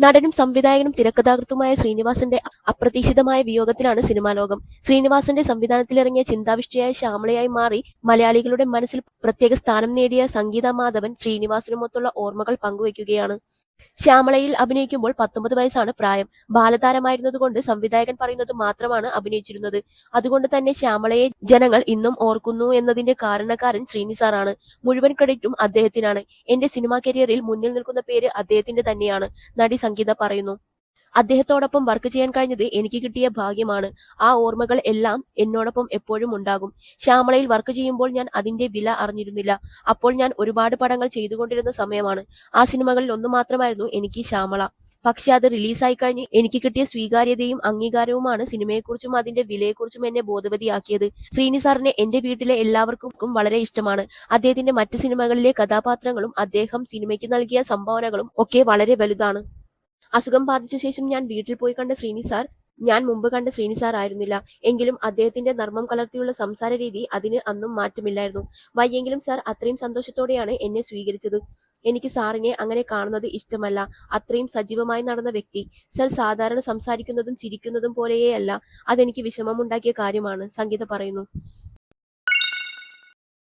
നടനും സംവിധായകനും തിരക്കഥാകൃത്തുമായ ശ്രീനിവാസന്റെ അപ്രതീക്ഷിതമായ വിയോഗത്തിലാണ് സിനിമാ ലോകം. ശ്രീനിവാസന്റെ സംവിധാനത്തിലിറങ്ങിയ ചിന്താവിഷ്ടയായ ശ്യാമളയായി മാറി മലയാളികളുടെ മനസ്സിൽ പ്രത്യേക സ്ഥാനം നേടിയ സംഗീത മാധവൻ ശ്രീനിവാസനുമൊത്തുള്ള ഓർമ്മകൾ പങ്കുവയ്ക്കുകയാണ്. ശ്യാമളയിൽ അഭിനയിക്കുമ്പോൾ പത്തൊമ്പത് വയസ്സാണ് പ്രായം. ബാലതാരമായിരുന്നതുകൊണ്ട് സംവിധായകൻ പറയുന്നത് മാത്രമാണ് അഭിനയിച്ചിരുന്നത്. അതുകൊണ്ട് തന്നെ ശ്യാമളയെ ജനങ്ങൾ ഇന്നും ഓർക്കുന്നു എന്നതിന്റെ കാരണക്കാരൻ ശ്രീനിസാറാണ് മുഴുവൻ ക്രെഡിറ്റും അദ്ദേഹത്തിനാണ്. എന്റെ സിനിമാ കരിയറിൽ മുന്നിൽ നിൽക്കുന്ന പേര് അദ്ദേഹത്തിന്റെ തന്നെയാണ് നടി സംഗീത പറയുന്നു. അദ്ദേഹത്തോടൊപ്പം വർക്ക് ചെയ്യാൻ കഴിഞ്ഞത് എനിക്ക് കിട്ടിയ ഭാഗ്യമാണ്. ആ ഓർമ്മകൾ എല്ലാം എന്നോടൊപ്പം എപ്പോഴും ഉണ്ടാകും. ശ്യാമളയിൽ വർക്ക് ചെയ്യുമ്പോൾ ഞാൻ അതിന്റെ വില അറിഞ്ഞിരുന്നില്ല. അപ്പോൾ ഞാൻ ഒരുപാട് പടങ്ങൾ ചെയ്തുകൊണ്ടിരുന്ന സമയമാണ്. ആ സിനിമകളിൽ ഒന്ന് മാത്രമായിരുന്നു എനിക്ക് ശ്യാമള. പക്ഷെ അത് റിലീസായി കഴിഞ്ഞ് എനിക്ക് കിട്ടിയ സ്വീകാര്യതയും അംഗീകാരവുമാണ് സിനിമയെക്കുറിച്ചും അതിന്റെ വിലയെക്കുറിച്ചും എന്നെ ബോധവതിയാക്കിയത്. ശ്രീനി സാറിനെ എന്റെ വീട്ടിലെ എല്ലാവർക്കും വളരെ ഇഷ്ടമാണ്. അദ്ദേഹത്തിന്റെ മറ്റ് സിനിമകളിലെ കഥാപാത്രങ്ങളും അദ്ദേഹം സിനിമയ്ക്ക് നൽകിയ സംഭാവനകളും ഒക്കെ വളരെ വലുതാണ്. അസുഖം ബാധിച്ച ശേഷം ഞാൻ വീട്ടിൽ പോയി കണ്ട ശ്രീനി സാർ ഞാൻ മുമ്പ് കണ്ട ശ്രീനി സാർ ആയിരുന്നില്ല. എങ്കിലും അദ്ദേഹത്തിന്റെ നർമ്മം കലർത്തിയുള്ള സംസാര രീതി അതിന് അന്നും മാറ്റമില്ലായിരുന്നു. വയ്യെങ്കിലും സാർ അത്രയും സന്തോഷത്തോടെയാണ് എന്നെ സ്വീകരിച്ചത്. എനിക്ക് സാറിനെ അങ്ങനെ കാണുന്നത് ഇഷ്ടമല്ല. അത്രയും സജീവമായി നടന്ന വ്യക്തി. സർ സാധാരണ സംസാരിക്കുന്നതും ചിരിക്കുന്നതും പോലെയേ അല്ല. അതെനിക്ക് വിഷമമുണ്ടാക്കിയ കാര്യമാണ്. സംഗീത പറയുന്നു.